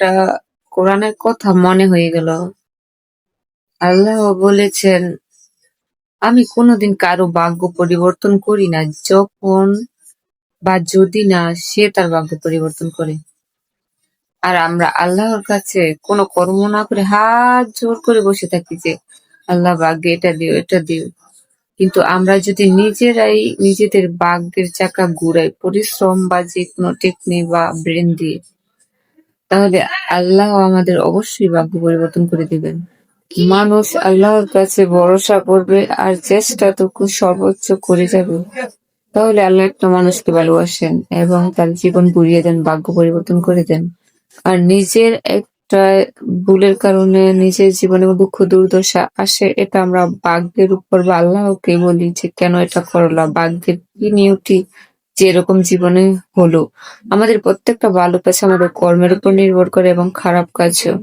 একটা কোরআনের কথা মনে হয়ে গেল। আল্লাহ বলেছেন, আমি কোনোদিন কারও ভাগ্য পরিবর্তন করি না, যখন বা যদি না সে তার ভাগ্য পরিবর্তন করে। আর আমরা আল্লাহর কাছে কোনো কর্ম না করে হাত জোর করে বসে থাকি যে, আল্লাহ ভাগ্যে এটা দিও এটা দিও। কিন্তু আমরা যদি নিজেরাই নিজেদের ভাগ্যের চাকা ঘুরাই, পরিশ্রম বা যে কোনো টেকনিক বা ব্রেন দিয়ে তাহলে আল্লাহ আমাদের অবশ্যই ভাগ্য পরিবর্তন করে দিবেন। মানুষ আল্লাহর কাছে ভরসা করবে আর চেষ্টা চেষ্টাটুকু সর্বোচ্চ করে যাবে। তাহলে আল্লাহ একটা মানুষকে ভালোবাসেন এবং তার জীবন ঘুরিয়ে দেন, ভাগ্য পরিবর্তন করে দেন। আর নিজের একটা ভুলের কারণে নিজের জীবনে দুঃখ, দুর্দশা আসে, এটা আমরা ভাগ্যের উপর বা আল্লাহকে বলি যে কেন এটা করলা? ভাগ্যের কি নিয়তি? যে এরকম জীবনে হলো। আমাদের প্রত্যেকটা ভালো কাজ আমাদের কর্মের উপর নির্ভর করে এবং খারাপ কাজও।